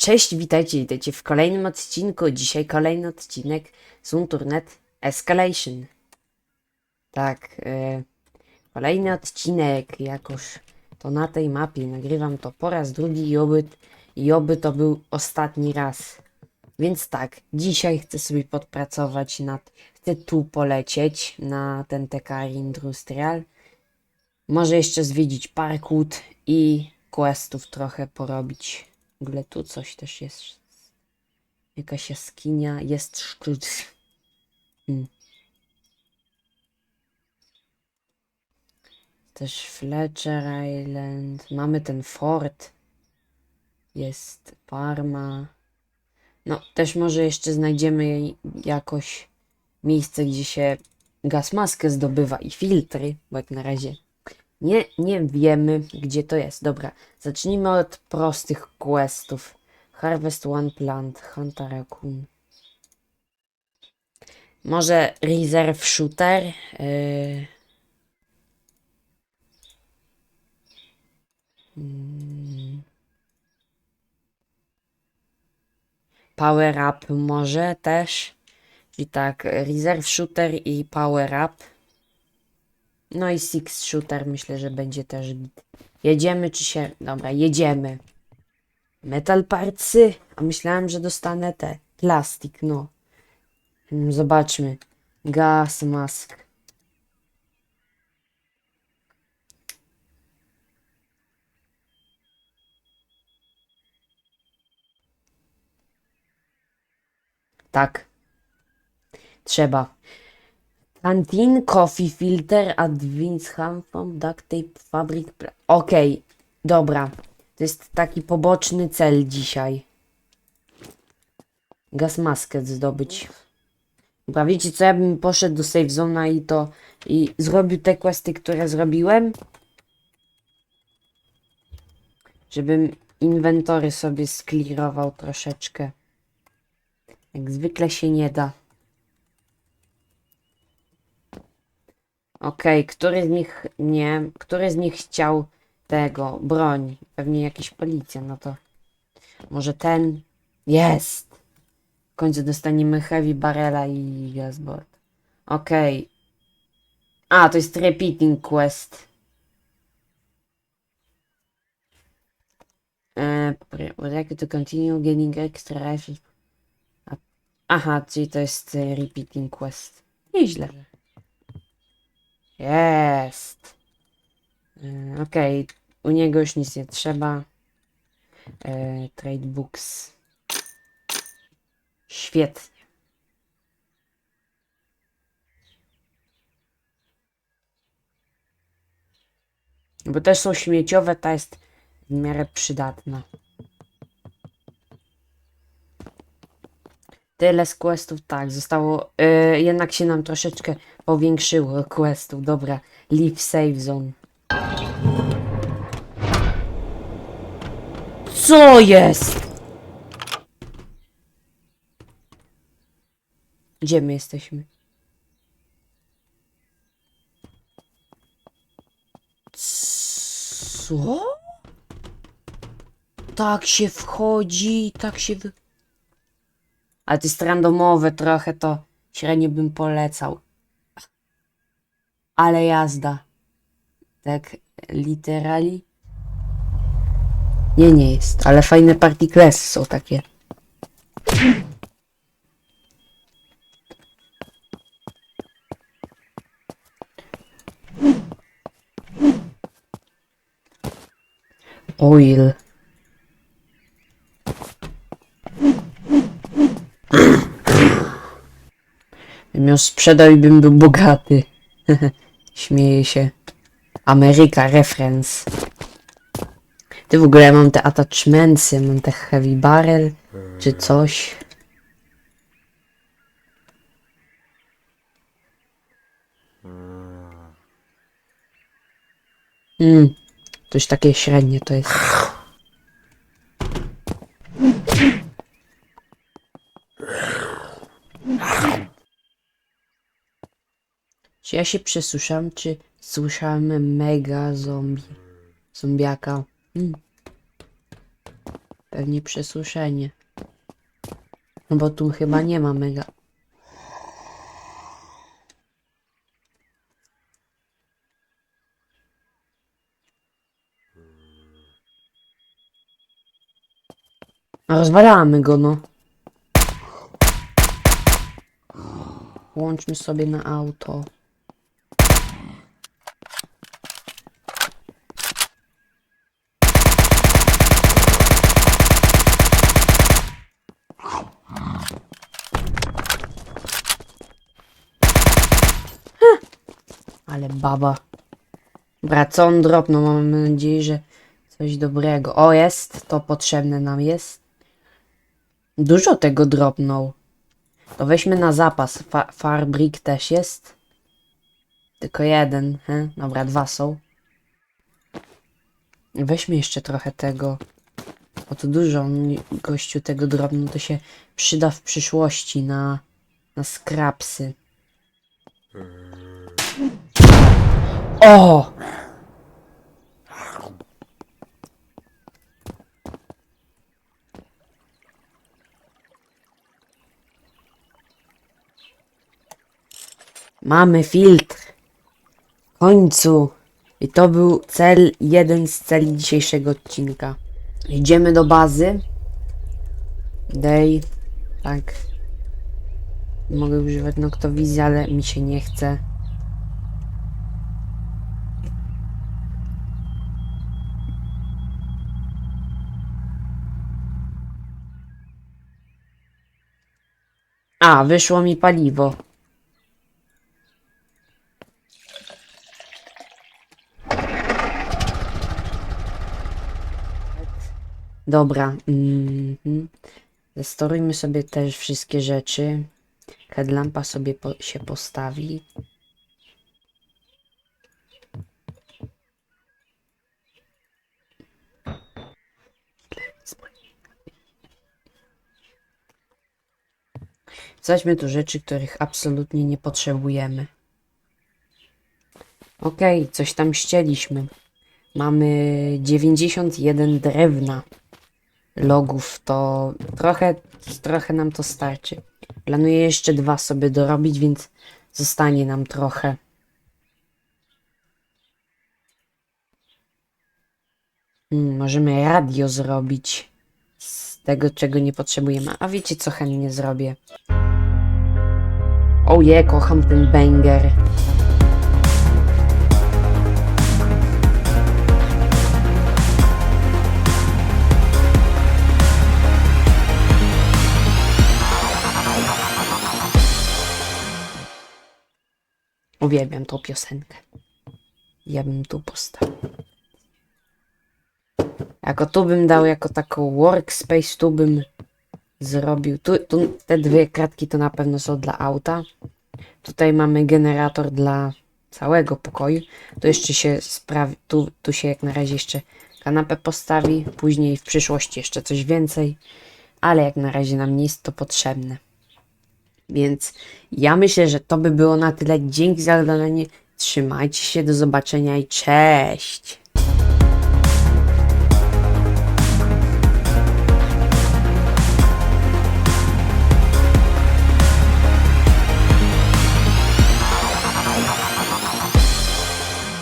Cześć, witajcie, witajcie w kolejnym odcinku. Dzisiaj kolejny odcinek z Unturnet Escalation. Tak, e, kolejny odcinek, jakoż to na tej mapie nagrywam to po raz drugi i oby, i oby to był ostatni raz. Więc tak, dzisiaj chcę sobie podpracować nad, chcę tu polecieć na ten TK Industrial. Może jeszcze zwiedzić Parkwood i questów trochę porobić. W ogóle tu coś też jest. Jakaś jaskinia, jest sztuc. Hmm. Też Fletcher Island. Mamy ten fort. Jest Parma. No, też może jeszcze znajdziemy jakoś miejsce, gdzie się gaz maskę zdobywa i filtry, bo jak na razie nie, nie wiemy, gdzie to jest. Dobra, zacznijmy od prostych questów. Harvest One Plant, Hunter Raccoon. Może Reserve Shooter? Yy... Mm. Power Up może też. Czyli tak, Reserve Shooter i Power Up. No i Six Shooter myślę, że będzie też. Jedziemy czy się... Dobra, jedziemy. Metal partsy? A myślałem, że dostanę te. Plastik, no. Hmm, Zobaczmy. Gas mask. Tak. Trzeba. Canteen, coffee filter, advance handphone, duct tape, fabric. Okej, dobra. To jest taki poboczny cel dzisiaj. Gaz maskę zdobyć. Dobra, wiecie co, ja bym poszedł do save zona i to i zrobił te questy, które zrobiłem. Żebym inwentory sobie sklirował troszeczkę. Jak zwykle się nie da. Okej, który z nich nie, który z nich chciał tego, broń? Pewnie jakiś policja, no to może ten jest. W końcu dostaniemy heavy barrela i gasboard. Okej. A, to jest repeating quest. Uh, would like to continue getting extra. A- Aha, czyli to jest e, repeating quest. Nieźle. Jest. E, Okej, u niego już nic nie trzeba. E, trade books. Świetnie. Bo też są śmieciowe, ta jest w miarę przydatna. Tyle z questów, tak, zostało, e, jednak się nam troszeczkę powiększyło questów, dobra, leave safe zone. Co jest? Gdzie my jesteśmy? Co? Tak się wchodzi, tak się wy... Ale to jest randomowe trochę, to średnio bym polecał. Ale jazda. Tak, literally. Nie, nie jest, ale fajne particles są takie. Oil. Gdybym ją sprzedał i bym był bogaty. Śmieję się. Ameryka reference. Ty w ogóle mam te attachmentsy, mam te heavy barrel, czy coś. Mm, już takie średnie to jest. Czy ja się przesłyszałem, czy słyszałem mega zombie? Zombiaka. Mm. Pewnie przesuszenie. No bo tu chyba nie ma mega. Rozwalamy go, no. Łączmy sobie na auto. Ale baba. Dobra, co? Mam nadzieję, że coś dobrego. O, jest. To potrzebne nam jest. Dużo tego dropnął. To weźmy na zapas. Fa też jest. Tylko jeden, he? Dobra, dwa są. Weźmy jeszcze trochę tego. Bo to dużo gościu tego drobno to się przyda w przyszłości na, na skrapsy. O! Mamy filtr. W końcu. I to był cel, jeden z celi dzisiejszego odcinka. Idziemy do bazy. Dej. Tak. Mogę używać noktowizji, ale mi się nie chce. A, wyszło mi paliwo. Dobra. Mhm. Zestorujmy sobie też wszystkie rzeczy. Headlampa sobie po, się postawi. Zaśmy tu rzeczy, których absolutnie nie potrzebujemy. Okej, coś tam ścieliśmy. Mamy 91 drewna logów, to trochę, trochę nam to starczy. Planuję jeszcze dwa sobie dorobić, więc zostanie nam trochę. Hmm, możemy radio zrobić z tego, czego nie potrzebujemy. A wiecie, co chętnie zrobię? O je, kocham ten banger. Uwielbiam tą piosenkę. Ja bym tu postawił. Jako tu bym dał jako taką workspace, tu bym zrobił. Tu, tu te dwie kratki to na pewno są dla auta. Tutaj mamy generator dla całego pokoju. Tu jeszcze się sprawi, tu, tu się jak na razie jeszcze kanapę postawi. Później w przyszłości jeszcze coś więcej. Ale jak na razie nam nie jest to potrzebne. Więc ja myślę, że to by było na tyle. Dzięki za oglądanie. Trzymajcie się, do zobaczenia i cześć!